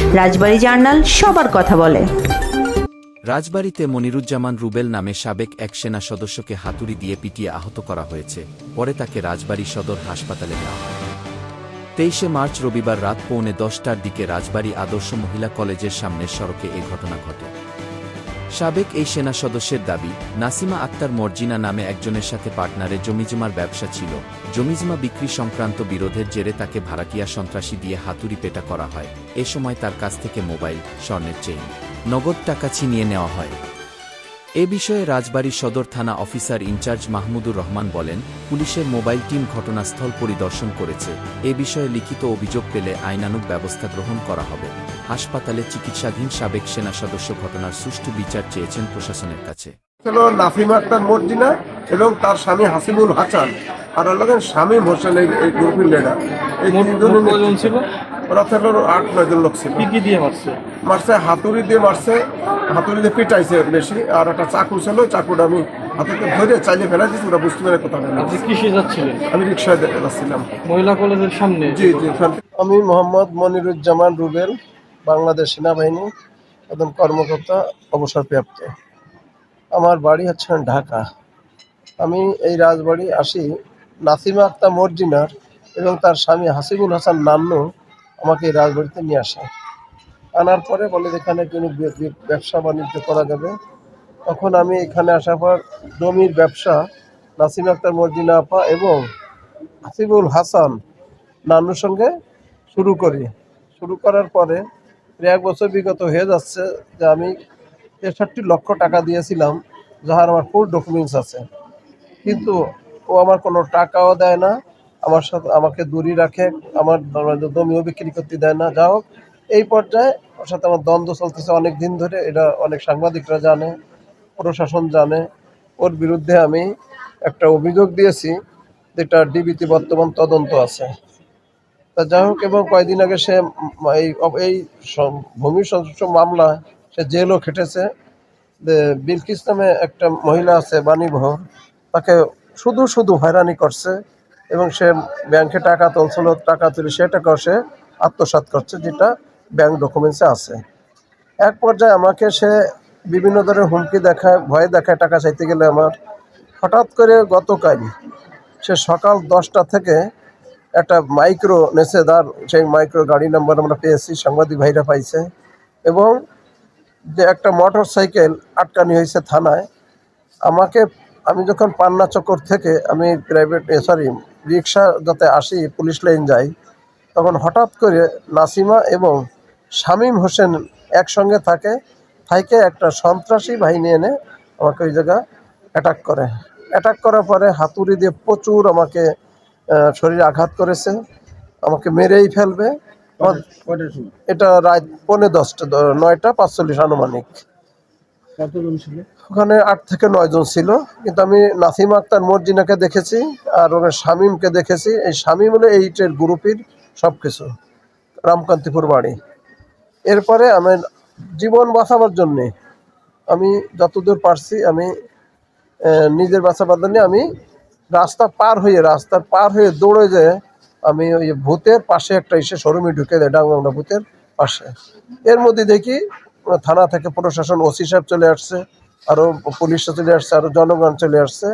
রাজবাড়ী journal সবার কথা বলে। রাজবাড়িতে মনিরুজ্জামান রুবেল নামে সাবেক এক সেনা সদস্যকে হাতুড়ি দিয়ে পিটিয়ে আহত করা হয়েছে। পরে তাকে রাজবাড়ী সদর হাসপাতালে নেওয়া হয়। তেইশে মার্চ রবিবার রাত পৌনে দশটার দিকে রাজবাড়ী আদর্শ মহিলা কলেজের সামনের সড়কে এ ঘটনা ঘটে। সাবেক এই সেনা সদস্যের দাবি, নাসিমা আক্তার মর্জিনা নামে একজনের সাথে পার্টনারে জমিজমার ব্যবসা ছিল। জমিজমা বিক্রি সংক্রান্ত বিরোধের জেরে তাকে ভাড়াটিয়া সন্ত্রাসী দিয়ে হাতুড়ি পেটা করা হয়। এ সময় তার কাছ থেকে মোবাইল, স্বর্ণের চেইন, নগদ টাকা ছিনিয়ে নেওয়া হয়। এ বিষয়ে রাজবাড়ী সদর থানা অফিসার ইনচার্জ মাহমুদুর রহমান বলেন পুলিশের মোবাইল টিম ঘটনাস্থল পরিদর্শন করেছে। এ বিষয়ে লিখিত অভিযোগ পেলে আইনানুগ ব্যবস্থা গ্রহণ করা হবে। হাসপাতালে চিকিৎসাধীন সাবেক সেনা সদস্য ঘটনার সুষ্ঠু বিচার চেয়েছেন প্রশাসনের কাছে। ছিল আক্তার মর্জিনা এবং তার স্বামী হাসিবুল হাসান। আর শামীম হোসেন এই এই গ্রুপের লিডার এই তিনজনের ছিল? ওরা ছিল আট নয় জন লোক ছিল। কি কি দিয়ে মারছে? মারছে হাতুড়ি দিয়ে মারছে হাতুড়ি দিয়ে পিটাইছে বেশি আর একটা চাকু ছিল চাকুটা আমি হাতুড়িতে ধরে চাইলে ফেলা দিচ্ছি ওরা বুঝতে পারে কোথাও আপনি কিসে যাচ্ছিলেন? আমি রিক্সায় যাচ্ছিলাম। মহিলা কলেজের সামনে? জি জি আমি মোহাম্মদ মনিরুজ্জামান রুবেল বাংলাদেশ সেনাবাহিনী একজন কর্মকর্তা অবসরপ্রাপ্ত। আমার বাড়ি হচ্ছে ঢাকা। আমি এই রাজবাড়ি আসি নাসিমা আক্তার মর্জিনার এবং তার স্বামী হাসিবুল হাসান নান্নু আমাকে রাজবাড়িতে নিয়ে আসে। আনার পরে বলে, এখানে কোনো ব্যবসা বাণিজ্য করা যাবে? তখন আমি এখানে আসার পর জমির ব্যবসা, নাসিম আক্তার, মর্জিনা আপা এবং হাসিবুল হাসান নানুর সঙ্গে শুরু করি। শুরু করার পরে এক বছর বিগত হয়ে যাচ্ছে যে আমি তেষট্টি লক্ষ টাকা দিয়েছিলাম, যাহার আমার ফুল ডকুমেন্টস আছে। কিন্তু ও আমার কোনো টাকাও দেয় না আমার সাথে আমাকে দূরে রাখে, আমার জমিও বিক্রি করতে দেয় না। যা হোক, এই পর্যায়ে ওর সাথে আমার দ্বন্দ্ব চলতেছে অনেক দিন ধরে, এটা অনেক সাংবাদিকরা জানে, প্রশাসন জানে। ওর বিরুদ্ধে আমি একটা অভিযোগ দিয়েছি যেটা ডিবিতে বর্তমান তদন্ত আছে। তা যাই হোক, এবং কয়েকদিন আগে সে এই এই ভূমি সংশ্লিষ্ট মামলা সে জেলও খেটেছে। বিলকিস নামে একটা মহিলা আছে বাণীভর তাকে শুধু শুধু হয়রানি করছে। এবং সে ব্যাংকে টাকা তুলছিল, টাকা তুলে সে টাকাও সে আত্মসাৎ করছে, যেটা ব্যাংক ডকুমেন্টসে আছে। এক পর্যায়ে আমাকে সে বিভিন্ন ধরনের হুমকি দেখায়, ভয় দেখায় টাকা চাইতে গেলে আমার। হঠাৎ করে গতকাল, সে সকাল দশটা থেকে একটা মাইক্রো নেছে তার সেই মাইক্রো গাড়ি নাম্বার আমরা পেয়েছি, সাংবাদিক ভাইরা পাইছে। এবং যে একটা মোটর সাইকেল আটকানি হয়েছে থানায়, আমাকে, আমি যখন পান্না চক্কর থেকে, আমি প্রাইভেট সরি রিক্সা যাতে আসি পুলিশ লাইন যাই তখন হঠাৎ করে নাসিমা এবং শামীম হোসেন একসঙ্গে থাকে থাইকে একটা সন্ত্রাসী বাহিনী এনে আমাকে ওই জায়গা অ্যাটাক করে। অ্যাটাক করার পরে হাতুড়ি দিয়ে প্রচুর আমাকে শরীরে আঘাত করেছে আমাকে মেরেই ফেলবে। এটা রাত পৌনে দশটা নয়টা পাঁচচল্লিশ আনুমানিক। কতজন ছিল? ওখানে আট থেকে নয় জন ছিল। কিন্তু আমি নাসিম আক্তার মর্জিনাকে দেখেছি আর ওখানে শামীমকে দেখেছি। এই শামীম হলো এইটের গ্রুপের সব কিছু রামকান্তিপুর বাড়ি। এরপরে আমি জীবন বাঁচাবার জন্যে আমি যতদূর পারছি আমি নিজের বাঁচাবার জন্যে আমি রাস্তা পার হয়ে রাস্তার পার হয়ে দৌড়ে যে আমি ওই ভূতের পাশে একটা এসে শোরুমে ঢুকে দেয় ডাঙ্গা ভূতের পাশে। এর মধ্যে দেখি, থানা থেকে প্রশাসন ওসি সাহেব চলে আসছে। আরও পুলিশরা চলে আসছে আরও জনগণ চলে আসছে।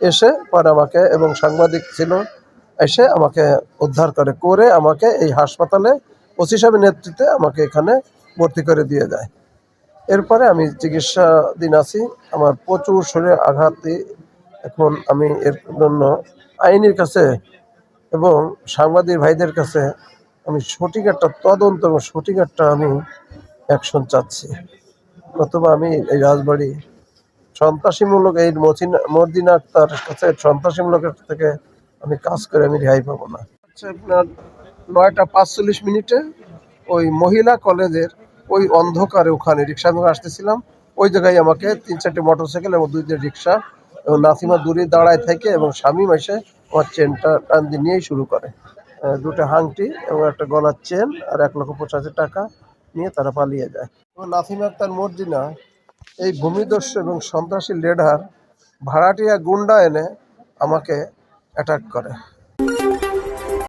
এসে পরে আমাকে এবং সাংবাদিক ছিল, এসে আমাকে উদ্ধার করে করে আমাকে এই হাসপাতালে ওসি সাহেবের নেতৃত্বে আমাকে এখানে ভর্তি করে দিয়ে যায় এরপরে আমি চিকিৎসাধীন আছি, আমার প্রচুর শরীরে আঘাত এখন আমি এর জন্য আইনের কাছে এবং সাংবাদিক ভাইদের কাছে আমি সঠিক একটা তদন্ত এবং সঠিক একটা আমি অ্যাকশন চাচ্ছি। নতুবা আমি এই রাজবাড়ি সন্ত্রাসীমূলক এই মর্দিনা আক্তার কাছে সন্ত্রাসীমূলকের থেকে আমি কাজ করে আমি রেহাই পাবো না। আচ্ছা আপনার নয়টা পাঁচচল্লিশ মিনিটে ওই মহিলা কলেজের ওই অন্ধকারে ওখানে রিক্সা ধরে আসতেছিলাম। ওই জায়গায় আমাকে তিন চারটে মোটর সাইকেল এবং দুই রিক্সা এবং নাসিমা দূরে দাঁড়ায় থেকে এবং স্বামী এসে আমার চেনটা টান দিয়ে নিয়েই শুরু করে। দুটো হাংটি এবং একটা গলার চেন আর এক লক্ষ পঁচাশি টাকা। নিয়ে তারা পালিয়ে যায়। এবং নাসিমা আক্তার মর্জিনা এই ভূমিদস্যু এবং সন্ত্রাসী লেডার ভাড়াটিয়া গুন্ডা এনে আমাকে অ্যাটাক করে।